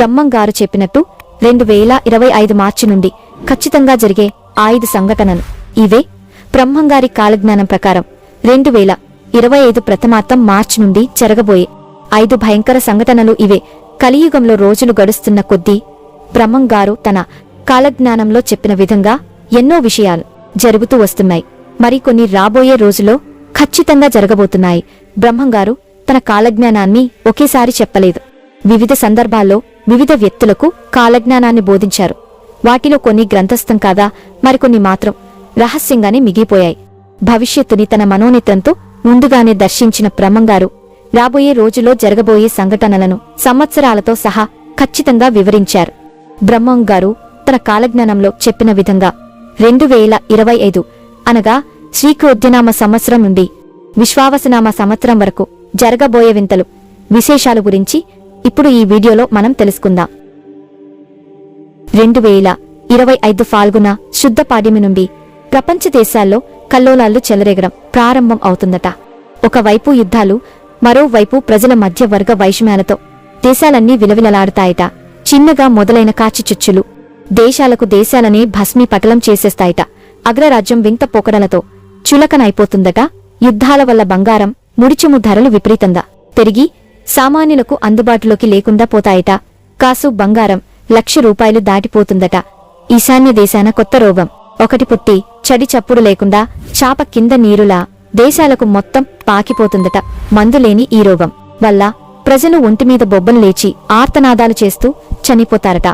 బ్రహ్మంగారు చెప్పినట్టు రెండు వేల ఇరవై ఐదు మార్చి నుండి ఖచ్చితంగా జరిగే ఐదు సంఘటనలు ఇవే బ్రహ్మంగారి కాలజ్ఞానం ప్రకారం రెండు వేల ఇరవై ఐదు ప్రథమార్థం మార్చి నుండి జరగబోయే ఐదు భయంకర సంఘటనలు ఇవే. కలియుగంలో రోజులు గడుస్తున్న కొద్దీ బ్రహ్మంగారు తన కాలజ్ఞానంలో చెప్పిన విధంగా ఎన్నో విషయాలు జరుగుతూ వస్తున్నాయి. మరికొన్ని రాబోయే రోజులో ఖచ్చితంగా జరగబోతున్నాయి. బ్రహ్మంగారు తన కాలజ్ఞానాన్ని ఒకేసారి చెప్పలేదు. వివిధ సందర్భాల్లో వివిధ వ్యక్తులకు కాలజ్ఞానాన్ని బోధించారు. వాటిలో కొన్ని గ్రంథస్థం కాదా మరికొన్ని మాత్రం రహస్యంగానే మిగిలిపోయాయి. భవిష్యత్తుని తన మనోనేత్రంతో ముందుగానే దర్శించిన బ్రహ్మంగారు రాబోయే రోజులో జరగబోయే సంఘటనలను సంవత్సరాలతో సహా ఖచ్చితంగా వివరించారు. బ్రహ్మంగారు తన కాలజ్ఞానంలో చెప్పిన విధంగా రెండు వేల ఇరవై ఐదు అనగా శ్రీకృద్యనామ సంవత్సరం నుండి విశ్వావసనామ సంవత్సరం వరకు జరగబోయే వింతలు విశేషాలు గురించి ఇప్పుడు ఈ వీడియోలో మనం తెలుసుకుందాం. రెండు వేల ఇరవై ఐదు ఫాల్గుణ శుద్ధ పాడ్యమి నుండి ప్రపంచ దేశాల్లో కల్లోలాలు చెలరేగడం ప్రారంభం అవుతుందట. ఒకవైపు యుద్ధాలు మరోవైపు ప్రజల మధ్య వర్గ వైషమ్యాలతో దేశాలన్నీ విలవిలలాడతాయట. చిన్నగా మొదలైన కాచిచుచ్చులు దేశాలకు దేశాలనే భస్మీ పటలం చేసేస్తాయట. అగ్రరాజ్యం వింత పోకడలతో చులకనైపోతుందట. యుద్ధాల వల్ల బంగారం ముడిచుము ధరలు విపరీతంగా పెరిగి సామాన్యులకు అందుబాటులోకి లేకుండా పోతాయట. కాసు బంగారం లక్ష రూపాయలు దాటిపోతుందట. ఈశాన్య దేశాన కొత్త రోగం. ఒకటి పుట్టి చడి చప్పుడు లేకుండా చాప కింద నీరులా దేశాలకు మొత్తం పాకిపోతుందట. మందులేని ఈ రోగం వల్ల ప్రజలు ఒంటిమీద బొబ్బలు లేచి ఆర్తనాదాలు చేస్తూ చనిపోతారట.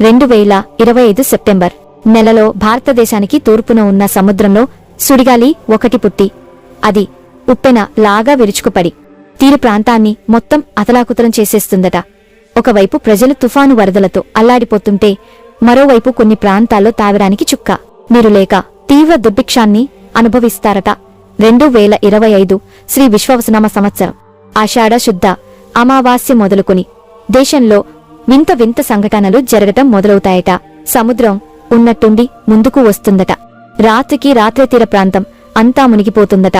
రెండు వేల ఇరవై ఐదు సెప్టెంబర్. నెలలో భారతదేశానికి తూర్పున ఉన్న సముద్రంలో సుడిగాలి ఒకటి పుట్టి అది ఉప్పెన లాగా విరుచుకుపడి. తీర ప్రాంతాన్ని మొత్తం అతలాకుతలం చేసేస్తుందట. ఒకవైపు ప్రజలు తుఫాను వరదలతో అల్లాడిపోతుంటే మరోవైపు కొన్ని ప్రాంతాల్లో తాగడానికి చుక్క. నీరు లేక తీవ్ర దుర్భిక్షాన్ని అనుభవిస్తారట రెండు వేల ఇరవై ఐదు శ్రీ విశ్వవసనామ సంవత్సరం. ఆషాఢ శుద్ధ అమావాస్య మొదలుకొని దేశంలో వింత వింత సంఘటనలు జరగటం మొదలవుతాయట. సముద్రం ఉన్నట్టుండి ముందుకు వస్తుందట. రాత్రికి రాత్రి తీర ప్రాంతం అంతా మునిగిపోతుందట.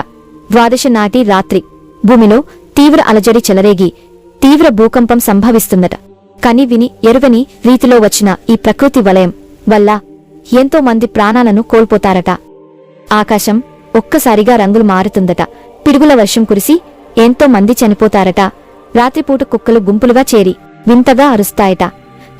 ద్వాదశ నాటి రాత్రి. భూమిలో తీవ్ర అలజడి చెలరేగి తీవ్ర భూకంపం సంభవిస్తుందట కని విని ఎరువని రీతిలో వచ్చిన ఈ ప్రకృతి వలయం వల్ల ఎంతో మంది ప్రాణాలను కోల్పోతారట. ఆకాశం ఒక్కసారిగా రంగులు మారుతుందట. పిడుగుల వర్షం కురిసి ఎంతో మంది చనిపోతారట. రాత్రిపూట కుక్కలు గుంపులుగా చేరి వింతగా అరుస్తాయట.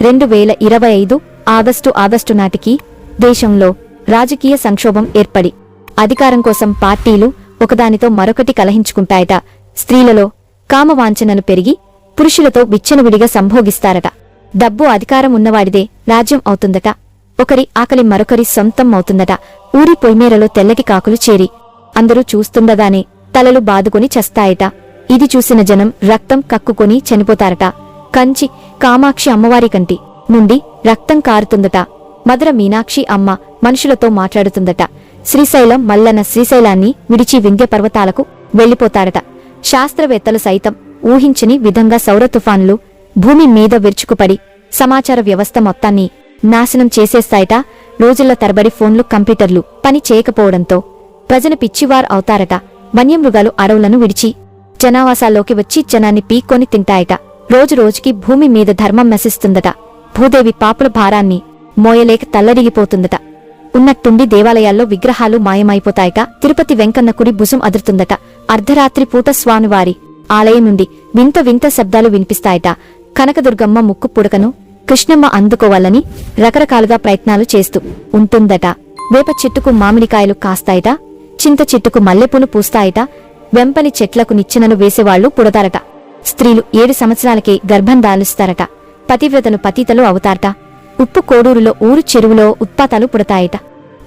రెండు వేల ఇరవై ఐదు ఆగస్టు ఆగస్టు నాటికి దేశంలో రాజకీయ సంక్షోభం ఏర్పడి అధికారం కోసం పార్టీలు ఒకదానితో మరొకటి కలహించుకుంటాయట. స్త్రీలలో కామవాంఛనలు పెరిగి పురుషులతో విచ్చనవిడిగా సంభోగిస్తారట. డబ్బు అధికారం ఉన్నవాడిదే రాజ్యం అవుతుందట. ఒకరి ఆకలి మరొకరి సొంతం అవుతుందట. ఊరి పొయ్యిమేరలో తెల్లటి కాకులు చేరి అందరూ చూస్తుండగానే తలలు బాదుకొని చస్తాయట. ఇది చూసిన జనం రక్తం కక్కుకొని చనిపోతారట. కంచి కామాక్షి అమ్మవారి కంటి నుండి రక్తం కారుతుందట. మధుర మీనాక్షి అమ్మ మనుషులతో మాట్లాడుతుందట. శ్రీశైలం మల్లన్న శ్రీశైలాన్ని విడిచి వింధ్య పర్వతాలకు వెళ్ళిపోతారట శాస్త్రవేత్తలు సైతం ఊహించని విధంగా సౌర తుఫాన్లు భూమి మీద విరుచుకుపడి సమాచార వ్యవస్థ మొత్తాన్ని నాశనం చేసేస్తాయట. రోజుల తరబడి ఫోన్లు కంప్యూటర్లు పని చేయకపోవడంతో ప్రజలు పిచ్చివారు అవుతారట. వన్యమృగాలు అడవులను విడిచి జనావాసాల్లోకి వచ్చి జనాన్ని పీక్కొని తింటాయట. రోజు రోజుకి భూమి మీద ధర్మం నశిస్తుందట. భూదేవి పాపుల భారాన్ని మోయలేక తల్లడిగిపోతుందట. ఉన్నట్టుండి దేవాలయాల్లో విగ్రహాలు మాయమైపోతాయట. తిరుపతి వెంకన్న కుడి భుజం అదురుతుందట. అర్ధరాత్రి పూట స్వామివారి ఆలయం నుండి వింత వింత శబ్దాలు వినిపిస్తాయట. కనకదుర్గమ్మ ముక్కు పుడకను కృష్ణమ్మ అందుకోవాలని రకరకాలుగా ప్రయత్నాలు చేస్తూ ఉంటుందట. వేప చెట్టుకు మామిడికాయలు కాస్తాయట. చింత చెట్టుకు మల్లెపూలు పూస్తాయట. వెంపని చెట్లకు నిచ్చెనలు వేసేవాళ్ళు పుడతారట. స్త్రీలు ఏడు సంవత్సరాలకే గర్భం దాలుస్తారట. పతివ్రతలు పతితలు అవుతారట. ఉప్పు కోడూరులో ఊరు చెరువులో ఉత్పాతాలు పుడతాయట.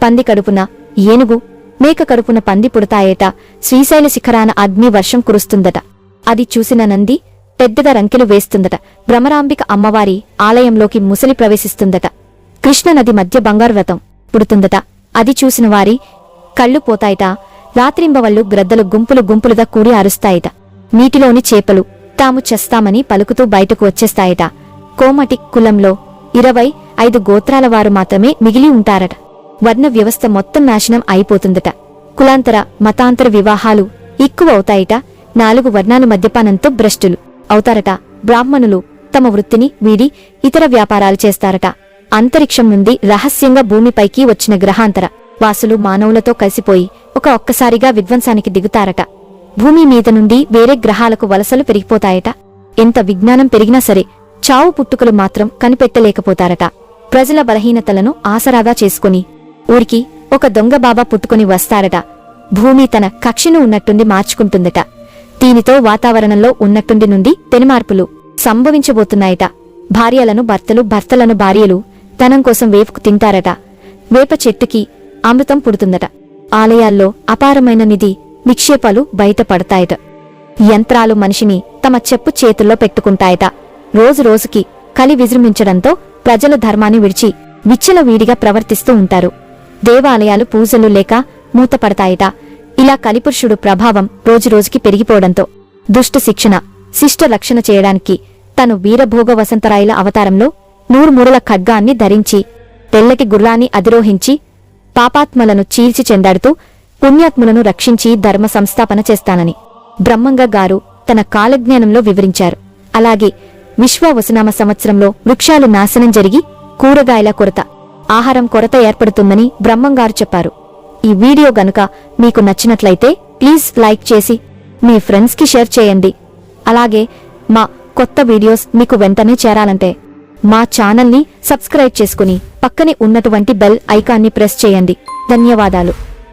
పంది కడుపున ఏనుగు మేక కడుపున పంది పుడతాయట. శ్రీశైల శిఖరాన అగ్ని వర్షం కురుస్తుందట. అది చూసిన నంది పెద్దగా రంకెలు వేస్తుందట. భ్రమరాంబిక అమ్మవారి ఆలయంలోకి ముసలి ప్రవేశిస్తుందట. కృష్ణనది మధ్య బంగారు వ్రతం పుడుతుందట. అది చూసిన వారి కళ్ళు పోతాయట. రాత్రింబవళ్ళు గ్రద్దలు గుంపులు గుంపులుగా కూడి అరుస్తాయట. నీటిలోని చేపలు తాము చేస్తామని పలుకుతూ బయటకు వచ్చేస్తాయట. కోమటి కులంలో ఇరవై ఐదు గోత్రాల వారు మాత్రమే మిగిలి ఉంటారట. వర్ణ వ్యవస్థ మొత్తం నాశనం అయిపోతుందట. కులాంతర మతాంతర వివాహాలు ఎక్కువ అవుతాయట. నాలుగు వర్ణాలు మద్యపానంతో భ్రష్టులు అవుతారట. బ్రాహ్మణులు తమ వృత్తిని వీడి ఇతర వ్యాపారాలు చేస్తారట. అంతరిక్షం నుండి రహస్యంగా భూమిపైకి వచ్చిన గ్రహాంతర వాసులు మానవులతో కలిసిపోయి ఒక ఒక్కసారిగా విధ్వంసానికి దిగుతారట. భూమి మీద నుండి వేరే గ్రహాలకు వలసలు పెరిగిపోతాయట. ఎంత విజ్ఞానం పెరిగినా సరే చావు పుట్టుకలు మాత్రం కనిపెట్టలేకపోతారట. ప్రజల బలహీనతలను ఆసరాగా చేసుకుని ఊరికి ఒక దొంగ బాబా పుట్టుకుని వస్తారట. భూమి తన కక్షను ఉన్నట్టుండి మార్చుకుంటుందట. దీనితో వాతావరణంలో ఉన్నట్టుండి నుండి పెనుమార్పులు సంభవించబోతున్నాయట. భార్యలను భర్తలు భర్తలను భార్యలు ధనం కోసం వేపుకు తింటారట. వేప చెట్టుకి అమృతం పుడుతుందట. ఆలయాల్లో అపారమైన నిధి నిక్షేపాలు బయటపడతాయట యంత్రాలు మనిషిని తమ చెప్పు చేతుల్లో పెట్టుకుంటాయట. రోజు రోజుకి కలి విజృంభించడంతో ప్రజలు ధర్మాన్ని విడిచి విచ్చలవీడిగా ప్రవర్తిస్తూ ఉంటారు. దేవాలయాలు పూజలు లేక మూతపడతాయట. ఇలా కలిపురుషుడు ప్రభావం రోజురోజుకి పెరిగిపోవడంతో దుష్ట శిక్షణ శిష్ట రక్షణ చేయడానికి తను వీరభోగ వసంతరాయుల అవతారంలో నూరుమూరల ఖడ్గాన్ని ధరించి తెల్లకి గుర్రాన్ని అధిరోహించి పాపాత్మలను చీల్చి చెందాడుతూ పుణ్యాత్ములను రక్షించి ధర్మ సంస్థాపన చేస్తానని బ్రహ్మంగ గారు తన కాలజ్ఞానంలో వివరించారు. అలాగే విశ్వవసనామ సంవత్సరంలో వృక్షాలు నాశనం జరిగి కూరగాయల కొరత ఆహారం కొరత ఏర్పడుతుందని బ్రహ్మంగారు చెప్పారు. ఈ వీడియో గనుక మీకు నచ్చినట్లయితే ప్లీజ్ లైక్ చేసి మీ ఫ్రెండ్స్కి షేర్ చేయండి. అలాగే మా కొత్త వీడియోస్ మీకు వెంటనే చేరాలంటే మా ఛానల్ని సబ్స్క్రైబ్ చేసుకుని పక్కనే ఉన్నటువంటి బెల్ ఐకాన్ని ప్రెస్ చేయండి. ధన్యవాదాలు.